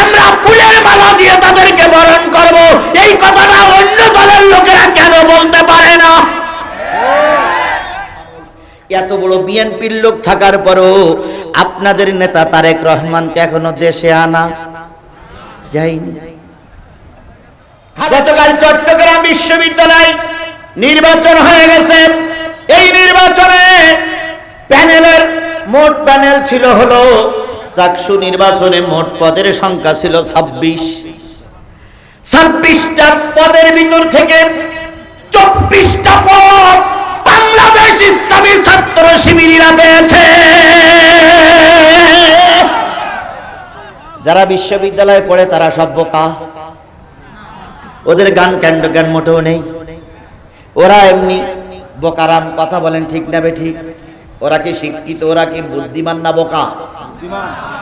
আমরা ফুলের মালা দিয়ে তাদেরকে বরণ করব। এই কথাটা অন্য দলের লোকেরা কেন বলতে পারে না? এত বড় বিএনপির লোক থাকার পরও আপনাদের নেতা তারেক রহমানকে এখনও দেশে আনা যায়নি। গতকাল চট্টগ্রাম বিশ্ববিদ্যালয় নির্বাচন হয়ে গেছে। এই নির্বাচনে প্যানেলের মোট প্যানেল ছিল হলো চাকসু নির্বাচনে মোট পদের সংখ্যা ছিল ছাব্বিশ। ছাব্বিশটা পদের ভিতর থেকে চব্বিশটা পদ বাংলাদেশ ইসলামী ছাত্র শিবিরা পেয়েছে। যারা বিশ্ববিদ্যালয়ে পড়ে তারা সব বোকা। ওদের গান ক্যান্ড জ্ঞান মোটেও নেই। ওরা এমনি বোকারাম কথা বলেন ঠিক না বে ঠিক। ওরা কি শিক্ষিত ওরা কি বুদ্ধিমান না বোকা?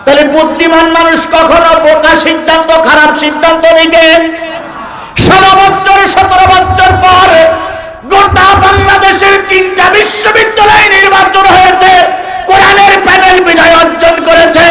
তাহলে বুদ্ধিমান মানুষ কখনো বোকা সিদ্ধান্ত খারাপ সিদ্ধান্ত নিতে ষোলো বছর সতেরো বছর পর গোটা বাংলাদেশের তিনটা বিশ্ববিদ্যালয় নির্বাচন হয়েছে কোরআনের প্যানেল বিজয় অর্জন করেছে।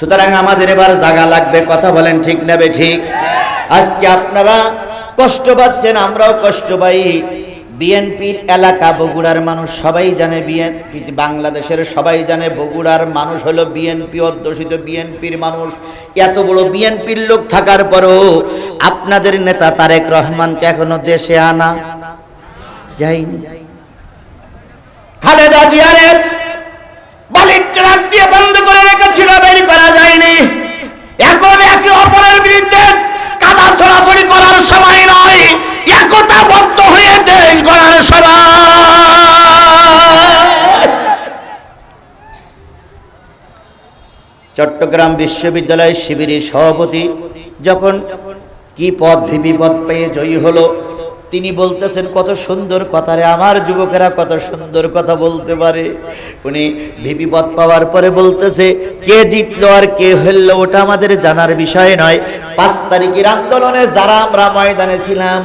সুতরাং আমাদের এবার জাগা লাগবে, কথা বলেন ঠিক নেবে ঠিক আজকে আপনারা কষ্ট পাচ্ছেন, আমরাও কষ্ট পাই। বিএনপির এলাকা বগুড়ার মানুষ সবাই জানে বিএনপি, বাংলাদেশের সবাই জানে, বগুড়ার মানুষ হলো বিএনপি, অধ্যুষিত বিএনপির মানুষ। এত বড় বিএনপির লোক থাকার পরও আপনাদের নেতা তারেক রহমানকে এখনও দেশে আনা যায়নি। খালেদা জিয়ারের বালির ট্রাক দিয়ে চট্টগ্রাম বিশ্ববিদ্যালয় শিবিরের সভাপতি যখন কি পদ ভিপি পদ পেয়ে জয়ী হলো, তিনি বলতেছেন, কত সুন্দর কথা রে আমার যুবকেরা, কত সুন্দর কথা বলতে পারে। উনি ভিপি পদ পাওয়ার পরে বলতেছে, কে জিতলো আর কে হলো ওটা আমাদের জানার বিষয় নয়। পাঁচ তারিখের আন্দোলনে যারা আমরা ময়দানে ছিলাম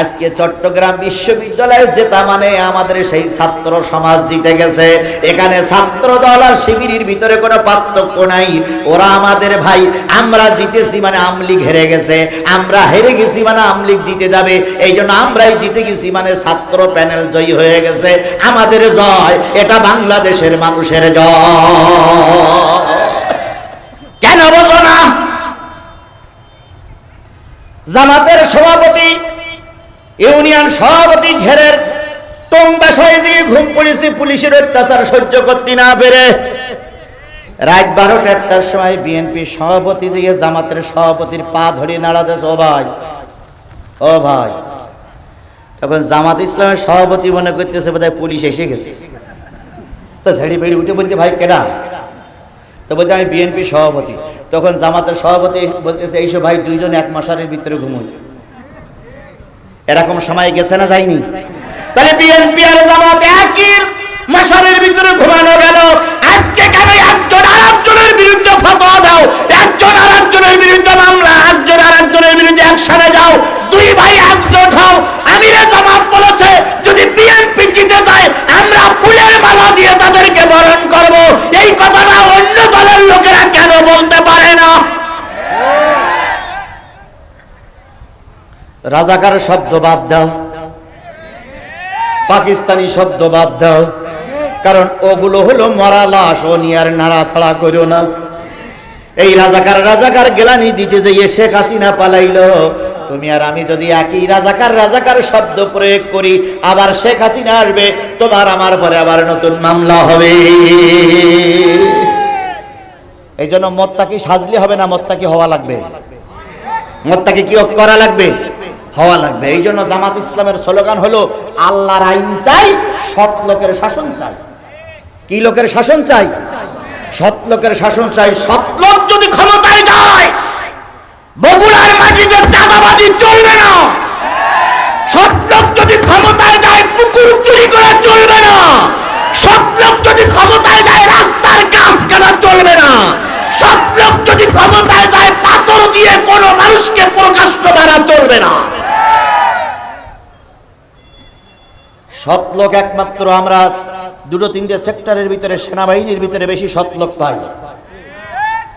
আজকে চট্টগ্রাম বিশ্ববিদ্যালয়ে জেতা মানে আমাদের সেই ছাত্র সমাজ জিতে গেছে। এখানে ছাত্র দল আর শিবিরের ভিতরে কোনো পার্থক্য নাই। ওরা আমাদের ভাই, আমরা জিতেছি মানে আমলিগ হেরে গেছে। আমরা হেরে গেছি মানে আমলিগ জিতে যাবে। এই জন্য আমরাই জিতে গেছি মানে ছাত্র প্যানেল জয়ী হয়ে গেছে। আমাদের জয়, এটা বাংলাদেশের মানুষের জয়। কেন বোঝো না? জামাতের সভাপতি ইউনিয়ন সভাপতি ঘেরের টং বাসায় দিয়ে ঘুম পড়েছে, পুলিশের অত্যাচার সহ্য করতে না পেরে। রাত বারোটা একটার সময় বিএনপি সভাপতি দিয়ে জামাতের সভাপতির পা ধরে নাড়াতেছে ও ভাই ও ভাই। তখন জামাত ইসলামের সভাপতি মনে করতেছে বোধহয় পুলিশ এসে গেছে। তো ঝেড়ি বেড়ি উঠে বলতে ভাই, কেডা? তো বলতে আমি বিএনপি সভাপতি। তখন জামাতের সভাপতি বলতেছে, এইসব ভাই দুইজন এক মশারের ভিতরে ঘুমোয়। এরকম সময় গেছে না যায়নি? তাহলে বিএনপি আর জামাত একই মশারের ভিতরে ঘুমানো গেল। আজকে কেন একজন আর একজনের বিরুদ্ধে ফতোয়া দাও? একজন আর একজনের বিরুদ্ধে মামলা, একজন আর একজনের বিরুদ্ধে একসাথে যাও। দুই ভাই একজোট হও। আমিরে জামাত বলেছে, যদি বিএনপি জিতে যায়, আমরা ফুলের মালা দিয়ে তাদেরকে বরণ করব। এই কথাটা অন্য দলের লোকেরা কেন বলতে পারে না রাজাকার শব্দ বাদ দাও। পাকিস্তানি শব্দ বাদ দাও। কারণ ওগুলো হলো মরা লাশ ও নিয়ার নাড়াছাড়া করো না। এই রাজাকার রাজাকার গেলানি দিতে যে শেখ হাসিনা পালাইলো। তুমি আর আমি যদি একই রাজাকার রাজাকার শব্দ প্রয়োগ করি, আবার শেখ হাসিনা আসবে, তোমার আমার পরে আবার নতুন মামলা হবে। এই জন্য মতটা কি সাজলে হবে না মতটা কি হওয়া লাগবে। মতটাকে কি করা লাগবে? হওয়া লাগবে। এই জন্য জামাত ইসলামের স্লোগান হলো, আল্লাহর আইন চাই, সৎ লোকের শাসন চাই। কি লোকের শাসন চাই? সৎ লোকের শাসন চাই। সৎ লোক যদি ক্ষমতায় যায়, বগুড়ার মাটিতে চাঁদাবাজি চলবে না। সৎ লোক যদি ক্ষমতায় যায়, পুকুর চুরি করা চলবে না। সৎ লোক যদি ক্ষমতায় যায়, রাস্তার কাজ কাটা চলবে না। সৎ লোক যদি ক্ষমতায় যায়, পাথর দিয়ে কোনো মানুষকে প্রকাশ্য মারা চলবে না। সৎলোক একমাত্র আমরা। দুটো তিনটে সেক্টরের ভিতরে, সেনাবাহিনীর ভিতরে বেশি সৎলোক পাই।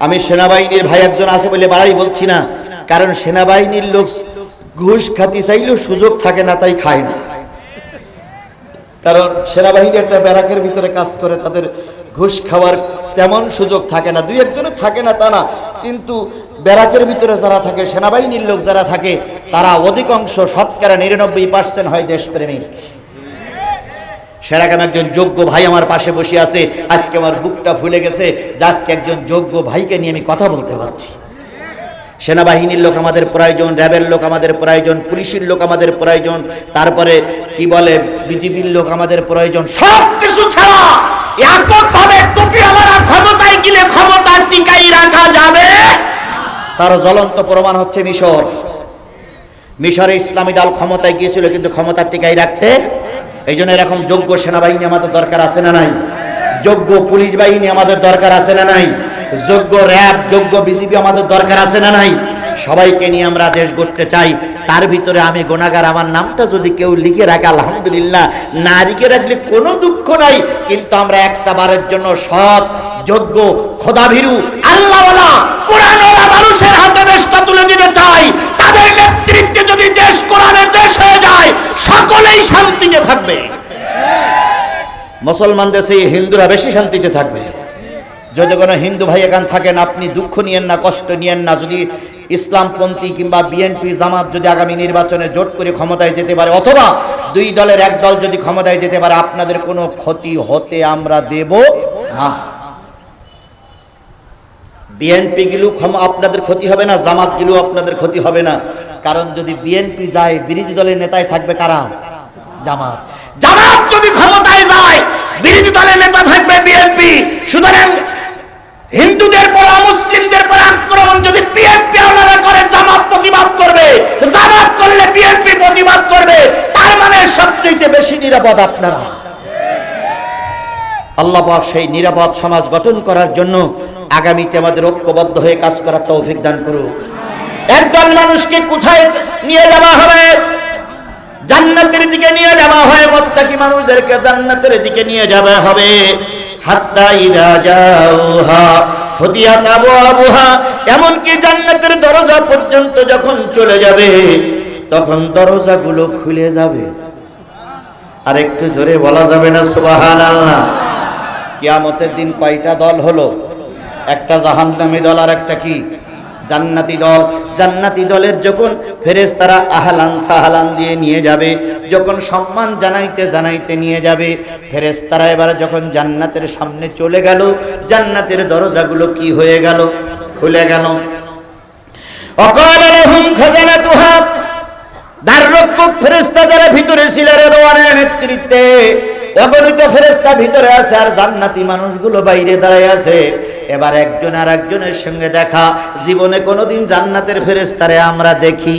আমি সেনাবাহিনীর ভাই একজন আছে বলে বাড়াই বলছি না। কারণ সেনাবাহিনীর লোক ঘুষ খাতি চাইলেও সুযোগ থাকে না, তাই খায় না। কারণ সেনাবাহিনী একটা ব্যারাকের ভিতরে কাজ করে, তাদের ঘুষ খাওয়ার তেমন সুযোগ থাকে না। দুই একজনের থাকে না তা না, কিন্তু ব্যারাকের ভিতরে যারা থাকে, সেনাবাহিনীর লোক যারা থাকে, তারা অধিকাংশ শতকরা নিরানব্বই পার্সেন্ট হয় দেশপ্রেমিক। সেরকম একজন যোগ্য ভাই আমার পাশে বসে আছে। আজকে আমার বুকটা ফুলে গেছে। যে আজকে একজন যোগ্য ভাইকে নিয়ে আমি কথা বলতে পারছি। সেনাবাহিনীর লোক আমাদের প্রয়োজন, র্যাবের লোক আমাদের প্রয়োজন, পুলিশের লোক আমাদের প্রয়োজন, তারপরে কি বলে, বিজিবির লোক আমাদের প্রয়োজন সব কিছু ছাড়া এককভাবে টুপি ক্ষমতায় গেলে ক্ষমতা টিকাই রাখা যাবে? তার জ্বলন্ত প্রমাণ হচ্ছে মিশর। মিশরে ইসলামী দল ক্ষমতায় গিয়েছিল, কিন্তু ক্ষমতার টিকাই রাখতে এই জন্য এরকম যোগ্য সেনাবাহিনী আমাদের দরকার আছে না নাই? যোগ্য পুলিশ বাহিনী আমাদের দরকার আছে না নাই? যোগ্য র্যাব, যোগ্য বিজিবি আমাদের দরকার আছে না নাই? সবাইকে নিয়ে আমরা দেশ গড়তে চাই। তার ভিতরে আমি গোনাগার, আমার নামটা যদি কেউ লিখে রাখে, আলহামদুলিল্লাহ। না লিখে রাখলে কোনো দুঃখ নাই। কিন্তু আমরা একটা বারের জন্য সৎ, যোগ্য, খোদাভীরু, আল্লাহওয়ালা মুসলমান দেশে হিন্দুরা বেশি শান্তিতে থাকবে। যদি কোনো হিন্দু ভাই এখান থাকেন, আপনি দুঃখ নিয়েন না, কষ্ট নিয়েন না, যদি ইসলামপন্থী কিংবা বিএনপি জামাত যদি আগামী নির্বাচনে জোট করে ক্ষমতায় যেতে পারে, অথবা দুই দলের এক দল যদি ক্ষমতায় যেতে পারে, আপনাদের কোনো ক্ষতি হতে আমরা দেব না। বিএনপি ক্ষম আপনাদের ক্ষতি হবে না, জামাত গেলেও আপনাদের ক্ষতি হবে না। কারণ যদি বিএনপি যায়, বিরোধী দলের নেতায় থাকবে কারা? জামাত। জামাত যদি ক্ষমতায় যায় বিরোধী দলের নেতা থাকবে বিএনপি সুতরাং হিন্দুদের পর মুসলিমদের পর আক্রমণ যদি বিএনপি আপনারা করে, জামাত প্রতিবাদ করবে। জামাত করলে বিএনপি প্রতিবাদ করবে। তার মানে সবচেয়ে বেশি নিরাপদ আপনারা। আল্লাহ সেই নিরাপদ সমাজ গঠন করার জন্য আগামীতে আমাদের ঐক্যবদ্ধ হয়ে কাজ করার তৌফিক দান করুক। একদল মানুষকে কোথায় নিয়ে যাওয়া হবে? জান্নাতের দিকে নিয়ে যাওয়া হয় মুত্তাকি মানুষদেরকে জান্নাতের দিকে নিয়ে যাওয়া হবে। হাত্তা ইদা যাওহা ফতিয়াত আবুহা এমনকি জান্নাতের দরজা পর্যন্ত যখন চলে যাবে, তখন দরজাগুলো খুলে যাবে। আর একটু জোরে বলা যাবে না, সুবহানাল্লাহ। কিয়ামতের দিন কয়টা দল হলো? একটা জাহান্নামী দল আর একটা কি? জান্নাতি দল। জান্নাতি দলের যখন ফেরেস তারা আহলান সাহালান দিয়ে নিয়ে যাবে, যখন সম্মান জানাইতে জানাইতে নিয়ে যাবে ফেরেস তারা এবারে যখন জান্নাতের সামনে চলে গেল, জান্নাতের দরজাগুলো কি হয়ে গেল? খুলে গেল। অকাল রহুম খাজানাতুহা। দ্বাররক্ষক ফেরেস্তা যারা ভিতরে ছিল রেদওয়ানের নেতৃত্বে অগণিত ফেরেস্তা ভিতরে আছে আর জান্নাতি মানুষগুলো বাইরে দাঁড়ায় আছে। এবার একজন আর একজনের সঙ্গে দেখা, জীবনে কোনোদিন জান্নাতের ফেরেস্তারে আমরা দেখি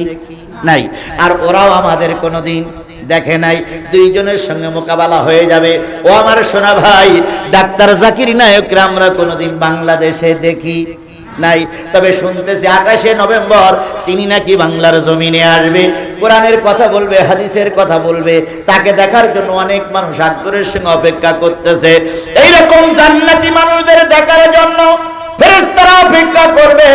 নাই, আর ওরাও আমাদের কোনোদিন দেখে নাই। দুইজনের সঙ্গে মোকাবেলা হয়ে যাবে। ও আমার সোনা ভাই, ডাক্তার জাকির নায়করা আমরা কোনোদিন বাংলাদেশে দেখি নাই। তবে শুনতেছি আঠাশে নভেম্বর, তিনি নাকি বাংলার জমিনে আসবে। কোরআনের কথা বলবে, হাদিসের কথা বলবে। তাকে দেখার জন্য অনেক মানুষ আগ্রহের সঙ্গে অপেক্ষা করতেছে। এইরকম জান্নাতি মানুষদের দেখার জন্য ফেরেস্তারা অপেক্ষা করবে।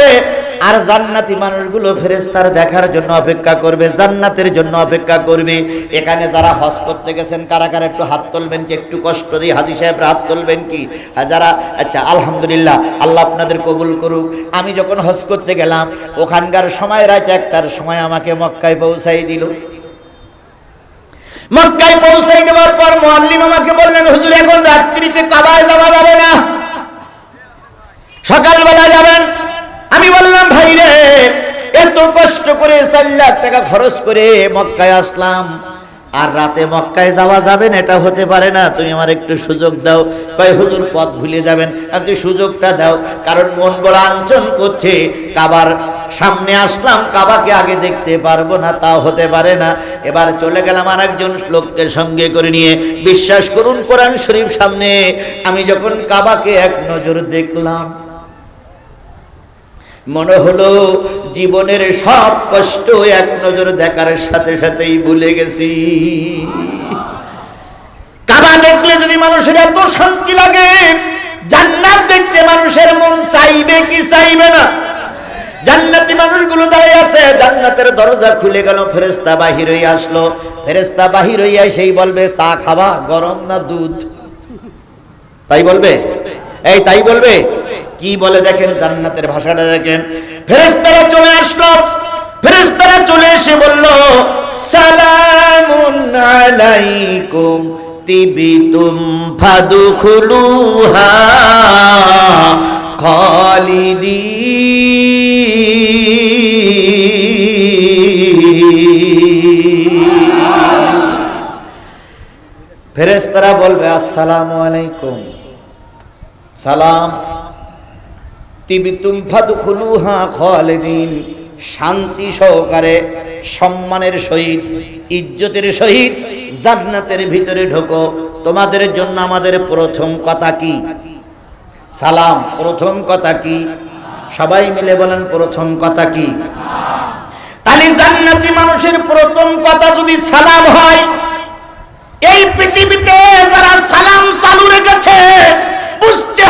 আর জান্নাতি মানুষগুলো ফেরেস্তার দেখার জন্য অপেক্ষা করবে, জান্নাতের জন্য অপেক্ষা করবে। এখানে যারা হজ করতে গেছেন, কারা কারা একটু হাত তুলবেন কি, একটু কষ্ট দিয়ে হাজি সাহেব হাত তুলবেন কি? যারা আচ্ছা আলহামদুলিল্লাহ, আল্লাহ আপনাদের কবুল করুক। আমি যখন হজ করতে গেলাম, ওখানকার সময় রাত একটার সময় আমাকে মক্কায় পৌঁছাই দিল। মক্কায় পৌঁছাই দেওয়ার পর মোয়াল্লিম আমাকে বললেন, হুজুর, এখন রাত্রিতে চার লাখ টাকা খরচ করে মক্কায় আসলাম। আর রাতে মক্কায় যাওয়া যাবে না, এটা হতে পারে না। তুমি আমার একটু সুযোগ দাও। কয়, হুজুর, পথ ভুলে যাবেন। তুই সুযোগটা দাও। কারণ মন বড় আঞ্চন করছে। কাবার সামনে আসলাম, কাবাকে আগে দেখতে পারব না, তাও হতে পারে না। এবার চলে গেলাম আর একজন লোককে সঙ্গে করে নিয়ে। বিশ্বাস করুন, কোরআন শরীফ সামনে। আমি যখন কাবাকে এক নজর দেখলাম মনে হলো জীবনের সব কষ্ট এক নজর দেখার সাথে সাথেই ভুলে গেছি। কাবা দেখলে যদি মানুষের এত শান্তি লাগে, জান্নাত দেখতে মানুষের মন চাইবে কি চাইবে না? জান্নাতি মানুষগুলো দাঁড়িয়ে আছে, জান্নাতের দরজা খুলে গেল ফেরেস্তা বাহির হয়ে আসলো। ফেরেস্তা বাহির হইয়া সেই বলবে, চা খাবা, গরম না দুধ? তাই বলবে? এই তাই বলবে? কি বলে দেখেন? জান্নাতের ভাষাটা দেখেন। ফেরেস্তারা চলে আসলো। ফেরেস্তারা চলে এসে বলল, সালামুন আলাইকুম তিবিতুম ফাদুখুলুহা খালিদি ফেরেস্তারা বলবে, আসসালামু আলাইকুম। সালাম তিবিতুম ফাদখুলুহা খালিদিন। শান্তি সহকারে, সম্মানের সহিত, ইজ্জতের সহিত জান্নাতের ভিতরে ঢোকো। তোমাদের জন্য আমাদের প্রথম কথা কি? সালাম, প্রথম কথা কি? সবাই মিলে বলেন প্রথম কথা কি? তাহলে জান্নাতি মানুষের প্রথম কথা যদি সালাম হয়, এই পৃথিবীতে যারা সালাম চালু রেখেছে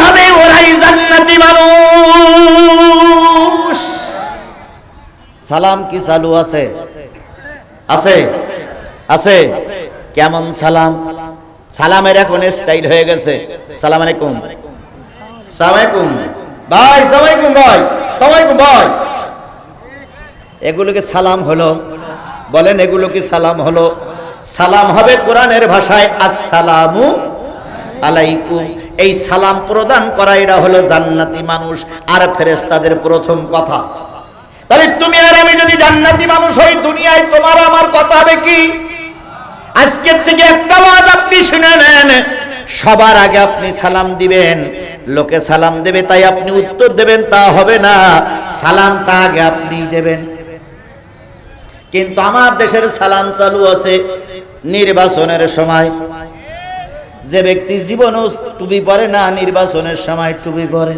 হবে ওরাই জান্নাতি মানুষ। সালাম কি চালু আছে? আছে? আছে? কেমন সালাম? সালামের এখন স্টাইল হয়ে গেছে। সালাম আলাইকুম। সালামালাইকুম ভাই সালামালাইকুম ভাই। সালামালাইকুম ভাই। এগুলোকে সালাম হলো। বলেন এগুলো কি সালাম হলো। সালাম হবে কোরআনের ভাষায়, আসসালামু আলাইকুম। এই সালাম প্রদান করা এটা হলো জান্নাতি মানুষ আর ফেরেস্তাদের প্রথম কথা। তাহলে তুমি আর আমি যদি জান্নাতি মানুষ হই, দুনিয়ায় তোমার আমার কথা হবে কি? আজকের থেকে একটা ওয়াজ আপনি শুনে নেন। সবার আগে আপনি সালাম দিবেন। লোকে সালাম দেবে, তাই আপনি উত্তর দেবেন, তা হবে না। সালামটা আগে আপনি দেবেন। কিন্তু আমার দেশের সালাম চালু আছে নির্বাচনের সময়। যে ব্যক্তি জীবনও টুপি পরে না, নির্বাচনের সময় টুপি পরে।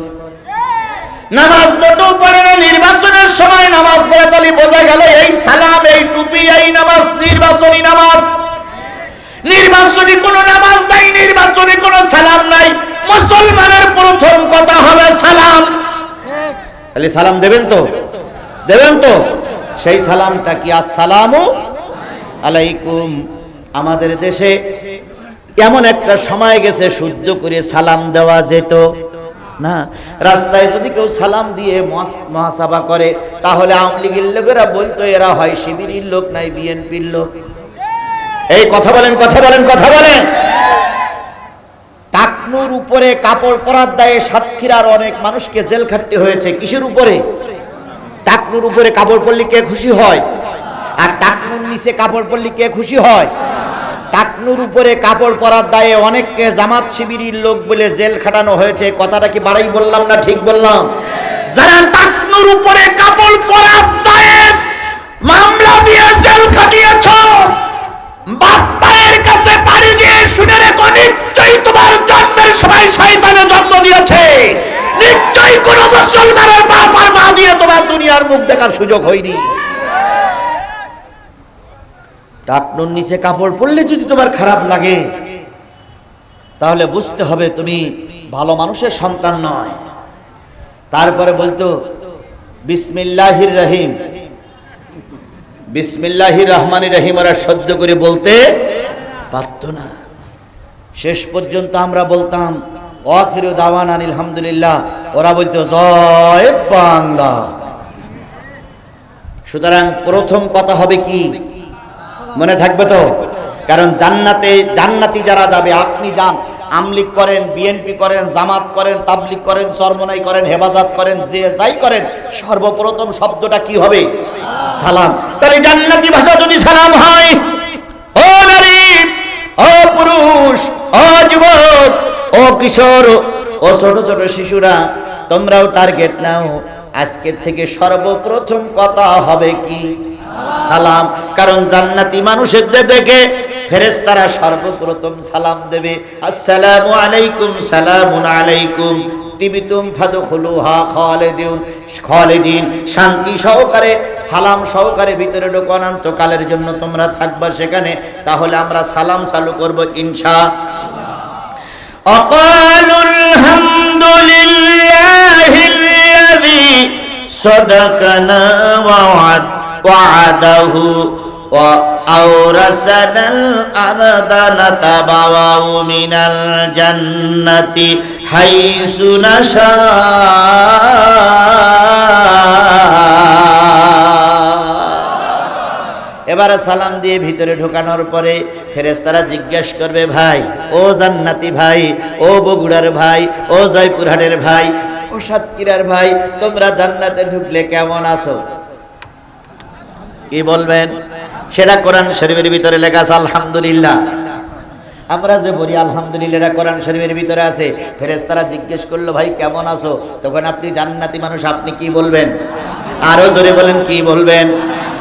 নামাজ মোটেও পড়ে না, নির্বাচনের সময় নামাজ পড়ে তাহলে বোঝা গেল, এই সালাম, এই টুপি, এই নামাজ, নির্বাচনী নামাজ। নির্বাচনী কোন নামাজ নাই, নির্বাচনী কোন সালাম নাই। মুসলমানের প্রথম কথা হবে সালাম। তাহলে সালাম দেবেন তো? দেবেন তো? সেই সালামটা কি আসসালামু আলাইকুম? আমাদের দেশে এমন একটা সময় গেছে শুদ্ধ করে সালাম দেওয়া যেত না। রাস্তায় যদি কেউ সালাম দিয়ে মহাসভা করে, তাহলে আওয়ামী লীগের লোকেরা বলতো, এরা হয় শিবিরের লোক, নাই বিএনপির লোক। এই কথা বলেন কথা বলেন কথা বলেন। টাকনুর উপরে কাপড় পরার দায়ে সাতক্ষীরার অনেক মানুষকে জেল খাটতে হয়েছে। কিসের উপরে? টাকনুর উপরে কাপড় পরলে কে খুশি হয়? আর টাকনুর নিচে কাপড় পরলে কে খুশি হয়? টাকনুর উপরে কাপড় পরার দায়ে অনেককে জামাত শিবিরের লোক বলে জেল খাটানো হয়েছে। কথাটা কি বাড়াই বললাম না ঠিক বললাম? যারা টাকনুর উপরে কাপড় পরার দায়ে মামলা দিয়ে জেল খাটিয়েছ, বাপ মায়ের কাছে বাড়ি গিয়ে শুনে রেখো, নিশ্চয়ই তোমার জন্মের সময় শয়তানে জন্ম দিয়েছে। নিশ্চয়ই কোন মুসলমানের বাপ আর মা দিয়ে তোমার দুনিয়ার মুখ দেখার সুযোগ হয়নি। টাকনুর নিচে কাপড় পরলে যদি তোমার খারাপ লাগে, তাহলে বুঝতে হবে তুমি ভালো মানুষের সন্তান নয়। তারপরে বলতো, বিসমিল্লাহির রহিম। বিসমিল্লাহির রহমান রহিম ওরা সহ্য করে বলতে পারত না। শেষ পর্যন্ত আমরা বলতাম অখিরু দাওয়ান আলহামদুলিল্লাহ ওরা বলতো, জয় বাংলা। সুতরাং প্রথম কথা হবে কি? মনে থাকবে তো? কারণ জান্নাতে, জান্নাতি যারা যাবে, আপনি যান। আমলিক করেন, বিএনপি করেন, জামাত করেন তাবলিক করেন, সরমনাই করেন, হেফাজত করেন, যে যাই করেন, সর্বপ্রথম শব্দটা কি হবে? সালাম। তাহলে জান্নাতি ভাষা যদি সালাম হয়, ও নারী, ও পুরুষ, ও যুবক, ও কিশোর, ও ছোট ছোট শিশুরা, তোমরাও টার্গেট নাও। আজকের থেকে সর্বপ্রথম কথা হবে কি? সালাম। কারণ জান্নাতি মানুষের দেখে ফেরেস্তারা সর্বপ্রথম সালাম দেবে। আসসালামু আলাইকুম সালাম আলাইকুম। তিবিতুম ফাদখুলুহা খালিদিন খালিদিন। শান্তি সহকারে, সালাম সহকারে ভিতরে ঢোকো, অনন্তকালের জন্য তোমরা থাকবা সেখানে। তাহলে আমরা সালাম চালু করব ইনশা। অকালুল হামদুলিল্লাহিল্লাযী সাদাকানা ওয়া وعده وأورثنا الأرض نتبوأ من الجنة حيث نشاء এবারে সালাম দিয়ে ভিতরে ঢোকানোর পরে ফেরেস্তারা জিজ্ঞেস করবে ভাই ও জান্নাতি ভাই ও বগুড়ার ভাই ও জয়পুরহাটের ভাই ও সাতক্ষীরার ভাই তোমরা জান্নাতে ঢুকলে কেমন আছো কি বলবেন? সেটা কোরআন শরীফের ভিতরে লেখা আছে, আলহামদুলিল্লাহ। আমরা যে বলি, আলহামদুলিল্লাহ, এটা কোরআন শরীফের ভিতরে আছে। ফেরেস্তারা জিজ্ঞেস করল, ভাই, কেমন আছো? তখন আপনি জান্নাতি মানুষ, আপনি কি বলবেন? আরও জোরে বলেন, কি বলবেন?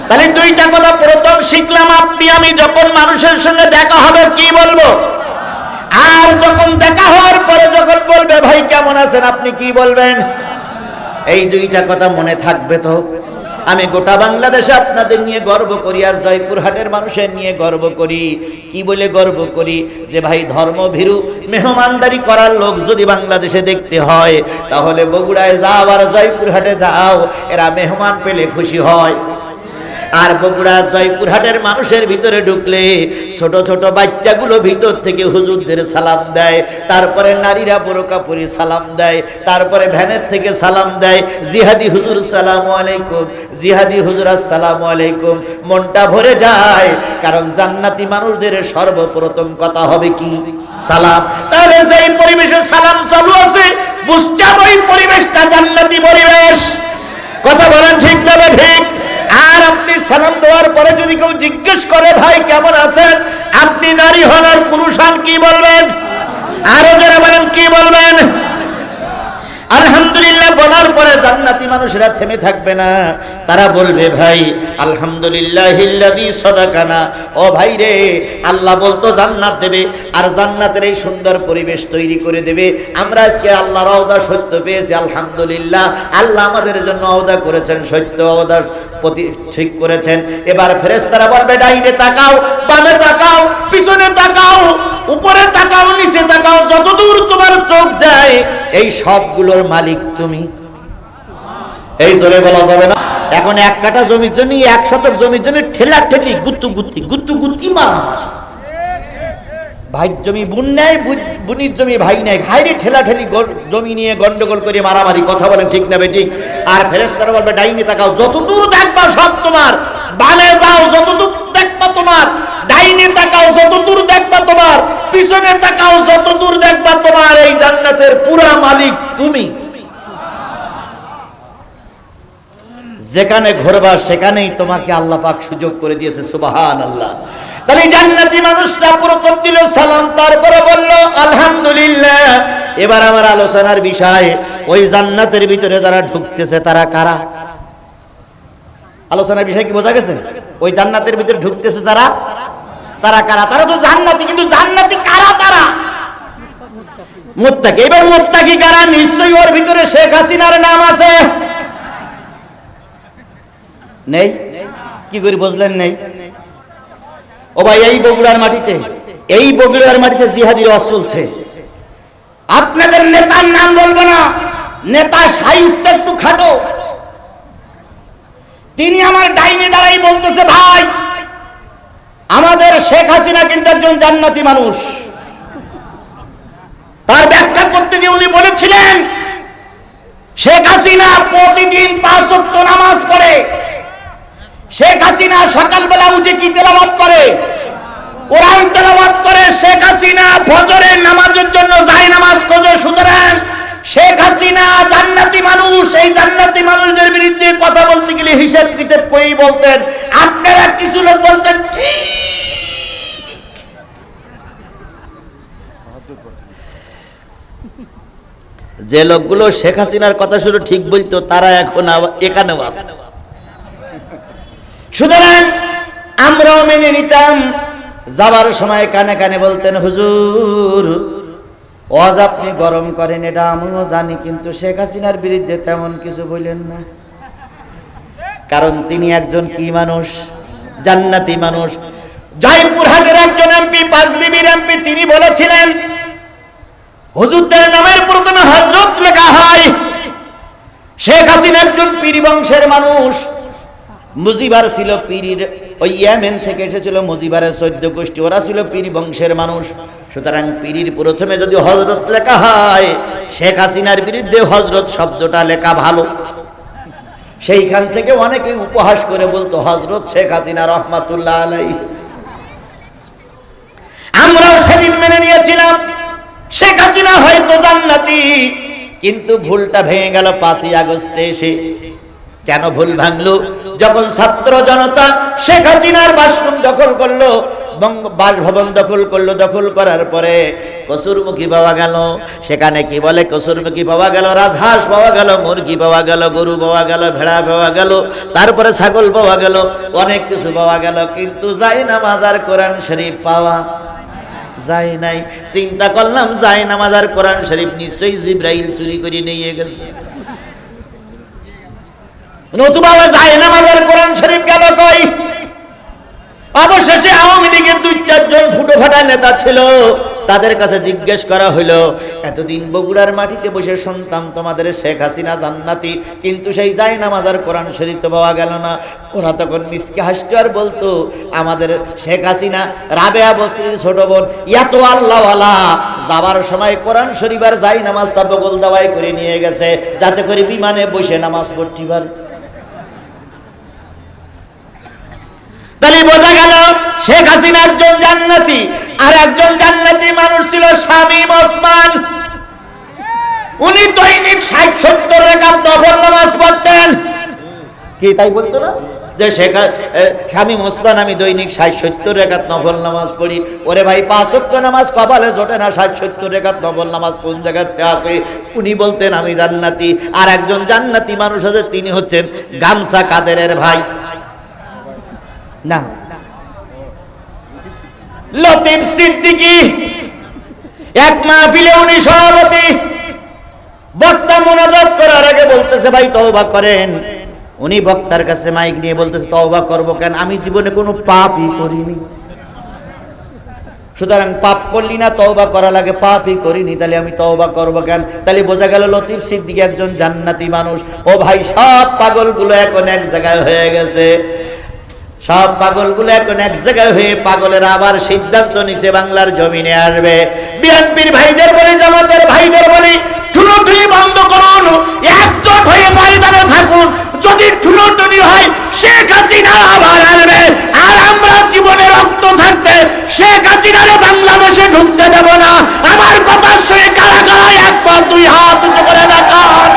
তাহলে দুইটা কথা, প্রথম শিখলাম আপনি, আমি যখন মানুষের সঙ্গে দেখা হবে, কি বলব? আর যখন দেখা হওয়ার পরে যখন বলবে, ভাই, কেমন আছেন? আপনি কি বলবেন? এই দুইটা কথা মনে থাকবে তো? আমি গোটা বাংলাদেশে আপনাদের নিয়ে গর্ব করি আর জয়পুরহাটের মানুষের নিয়ে গর্ব করি। কি বলে গর্ব করি? যে ভাই ধর্মভীরু, মেহমানদারি করার লোক যদি বাংলাদেশে দেখতে হয়, তাহলে বগুড়ায় যাও আর জয়পুরহাটে যাও, এরা মেহমান পেলে খুশি হয়। আর বগুড়া জয়পুরহাটের মানুষের ভিতরে ঢুকলে ছোট ছোট বাচ্চাগুলো ভিতর থেকে হুজুরদের সালাম দেয়, তারপরে নারীরা বোরকা পরি সালাম দেয়, তারপরে ভ্যানের থেকে সালাম দেয়, জিহাদি হুজুর সালাম আলাইকুম, জিহাদি হুজুর আসসালামু আলাইকুম, মনটা ভরে যায়, কারণ জান্নাতি মানুষদের সর্বপ্রথম কথা হবে কি? সালাম। তাহলে যেই পরিবেশে সালাম চালু আছে, বুঝতে হবে পরিবেশটা জান্নাতি পরিবেশ। কথা বলেন ঠিক না ঠিক? আর আপনি সালাম দেওয়ার পরে যদি কেউ জিজ্ঞেস করে, ভাই, কেমন আছেন? আপনি নারী হন আর পুরুষ হন, কি বলবেন? আরও যারা বলেন, কি বলবেন? আলহামদুলিল্লাহ বলার পরে জান্নাতি মানুষেরা থেমে থাকবে না। তারা বলবে, ভাই আলহামদুলিল্লাহ সদাকানা। ও ভাই রে, আল্লাহ বলতো জান্নাত দেবে আর জান্নাতের এই সুন্দর পরিবেশ তৈরি করে দেবে। আমরা আজকে আল্লাহর অওদা সত্য পেয়েছি, আলহামদুলিল্লাহ। আল্লাহ আমাদের জন্য অওদা করেছেন, সত্য অওদা প্রতি ঠিক করেছেন। এবার ফেরেশতারা বলবে, ডাইনে তাকাও, বামে তাকাও, পিছনে তাকাও। উপরে তাকাও, নিচে তাকাও, যতদূর তোমার চোখ যায়, এই সবগুলোর মালিক তুমি। এই জোরে বলা যাবে না। এখন এক কাটা জমির জন্য, এক শতক জমির জন্য ঠেলা ঠেলি, গুত্তু গুত্তি গুত্তু গুত্তি মারা ভাই জমি বুন নেয় বুনির জমি ভাই নেয়। ভাইরে ঠেলা ঠেলি জমি নিয়ে গন্ডগোল করে মারামারি, কথা বলেন ঠিক না ঠিক আর ফেরেস্তারা বলবে, ডাইনে তাকাও, যতদূর দেখবা সব তোমার বামে যাও, যতদূর দেখবা তোমার ডাইনে তাকাও, যতদূর দেখবা তোমার, পিছনে তাকাও, যতদূর দেখবা তোমার এই জান্নাতের পুরা মালিক তুমি। যেখানে ঘুরবা, সেখানেই তোমাকে আল্লাহ পাক সুযোগ করে দিয়েছে সুবাহান আল্লাহ তাহলে জান্নাতি মানুষরা প্রথম দিল সালাম, তারপরে বলল, আলহামদুলিল্লাহ। এবার আমার আলোচনার বিষয়, ওই জান্নাতের ভিতরে যারা ঢুকতেছে, তারা কারা? আলোচনার বিষয় কি, বোঝা গেছে? ওই জান্নাতের ভিতরে ঢুকতেছে তারা তারা কারা? তারা তো জান্নাতি, কিন্তু জান্নাতি কারা তারা? মুত্তাকি। এবার মুত্তাকি কারা? নিশ্চয়ই ওর ভিতরে শেখ হাসিনার নাম আছে। নেই? কি করে বুঝলেন নেই? ও ভাই, এই বগুড়ার মাটিতে, এই বগুড়ার মাটিতে জিহাদির ওয়াজ চলছে। আপনাদের নেতার নাম বলব না। নেতা সাইজটা একটু খাটো। তিনি আমার ডাইনে দাঁড়াই বলতেছে, ভাই আমাদের শেখ হাসিনা কিন্তু একজন জান্নাতি মানুষ। তার ব্যাখ্যা করতে গিয়ে উনি বলেছিলেন, শেখ হাসিনা প্রতিদিন পাঁচ নামাজ পড়ে। শেখ হাসিনা সকালবেলা উঠে কি তেলাওয়াত করে? কোরআন তেলাওয়াত করে। শেখ হাসিনা ফজরের নামাজের জন্য যায় নামাজ খোঁজে, সুতরাং শেখ হাসিনা জান্নাতি মানুষ। এই জান্নাতি মানুষদের বিরুদ্ধে কথা বলতে গেলে হিসাব কিতাব করেই বলতেন। আপনারা কিছু লোক বলতেন, ঠিক! যে লোকগুলো শেখ হাসিনার কথা শুনে ঠিক বলতো, তারা এখন এখানেও আছে। সুতরাং আমরাও মেনে নিতাম, যাবার সময় কানে কানে বলতেন, হুজুর ওয়াজ আপনি গরম করেন, এটা আমিও জানি, কিন্তু শেখ হাসিনার বিরুদ্ধে তেমন কিছু বললেন না। কারণ তিনি একজন কি মানুষ? জান্নাতি মানুষ। জয়পুর জয়পুরহাটের একজন এমপি, পাঁচ বিবির এমপি, তিনি বলেছিলেন, হুজুরদের নামের প্রথমে হজরত লেখা হয়, শেখ হাসিনা একজন পীর বংশের মানুষ। মুজিবার ছিল পীরির, ওই ইয়ামেন থেকে এসেছিল মুজিবারের চৈদ্য গোষ্ঠী, ওরা ছিল পীর বংশের মানুষ। সুতরাং পীরির প্রথমে যদি হজরত লেখা হয়, শেখ হাসিনার বিরুদ্ধে হজরত শব্দটা লেখা ভালো। সেইখান থেকে অনেকে উপহাস করে বলতো হজরত শেখ হাসিনা রহমাতুল্লাহ আলাই আমরাও সেদিন মেনে নিয়েছিলাম, শেখ হাসিনা হয়তো জান্নাতি, কিন্তু ভুলটা ভেঙে গেল পাঁচই আগস্টে এসে। কেন ভুল ভাঙলো? যখন ছাত্র জনতা শেখ হাসিনার বাথরুম দখল করল বাসভবন দখল করল, দখল করার পরে কসুরমুখী পাওয়া গেল। সেখানে কি বলে? কসুরমুখী পাওয়া গেল, রাজহাঁস পাওয়া গেল, মুরগি পাওয়া গেল, গরু পাওয়া গেল, ভেড়া পাওয়া গেল, তারপরে ছাগল পাওয়া গেল, অনেক কিছু পাওয়া গেল, কিন্তু যাই না মাজার কোরআন শরীফ পাওয়া যায় নাই। চিন্তা করলাম যায় নামাজ আর কোরআন শরীফ নিশ্চয়ই জিব্রাইল চুরি করে নিয়ে গেছে। নতুবা যায় নামাজ আর কোরআন শরীফ গেল কই? অবশেষে আওয়ামী লীগের দুই, চারজন ফুটো ফাটা নেতা ছিল। তাদের কাছে জিজ্ঞেস করা হলো এতদিন বগুড়ার মাটিতে বসে শুনতাম তোমাদের শেখ হাসিনা জান্নাতি, কিন্তু সেই যায় নামাজ আর কোরআন শরীফ তো পাওয়া গেল না। ওরা তখন মিসকে হাসতো আর বলতো, আমাদের শেখ হাসিনা, রাবেয়া বস্তির ছোট বোন এত আল্লাহওয়ালা, যাবার সময় কোরআন শরীফ আর যাই নামাজ তা বগল দাওয়াই করে নিয়ে গেছে, যাতে করে বিমানে বসে নামাজ পড়তে পারে তাহলে বোঝা গেল শেখ হাসিনা একজন জান্নাতি আর একজন জান্নাতি মানুষ ছিল শামীম ওসমান। উনি দৈনিক ষাট, সত্তর রেখা নফল নামাজ পড়তেন। কি, তাই বলতো না? যে শেখ শামীম ওসমান, আমি দৈনিক ষাট, সত্তর রেখাত নফল নামাজ পড়ি। ওরে ভাই, পাঁচ নামাজ কপালে জোটে না ষাট, সত্তর রেখাত নফল নামাজ কোন জায়গাতে আছে? উনি বলতেন, আমি জান্নাতি। আর একজন জান্নাতি মানুষ আছে, তিনি হচ্ছেন গামসা কাদেরের ভাই। না। সিদ্দিকি, এক মাহফিলে উনি সভাপতি। বক্তা মোনাজাত করার আগে বলতেছে, ভাই, তওবা করেন। উনি বক্তার কাছে মাইক নিয়ে বলতেছে, তওবা কেন? আমি জীবনে কোনো পাপই করিনি। সুতরাং পাপ করলি না, তওবা করা লাগে, পাপই করিনি, তাহলে আমি তওবা করব কেন? তাহলে বোঝা গেল লতিফ সিদ্দিকী একজন জান্নাতি মানুষ। ও ভাই, সব পাগলগুলো এখন এক জায়গায় হয়ে গেছে। সব পাগলগুলো এখন এক জায়গায় হয়ে পাগলের আবার সিদ্ধান্ত নিচে বাংলার জমিনে আসবে। বিএনপির ভাইদের বলি, জামাতের ভাইদের বলি ঠুলোটুলি বন্ধ করুন, একজোট হয়ে ময়দানে থাকুন। যদি ঠুলোটুলি হয়, শেখ হাসিনা আবার আসবে। আর আমরা জীবনে রক্ত থাকতে শেখ হাসিনারে বাংলাদেশে ঢুকতে দেব না। আমার কথা শুনে কারা কারা এক পা, দুই হাত করে দেখান।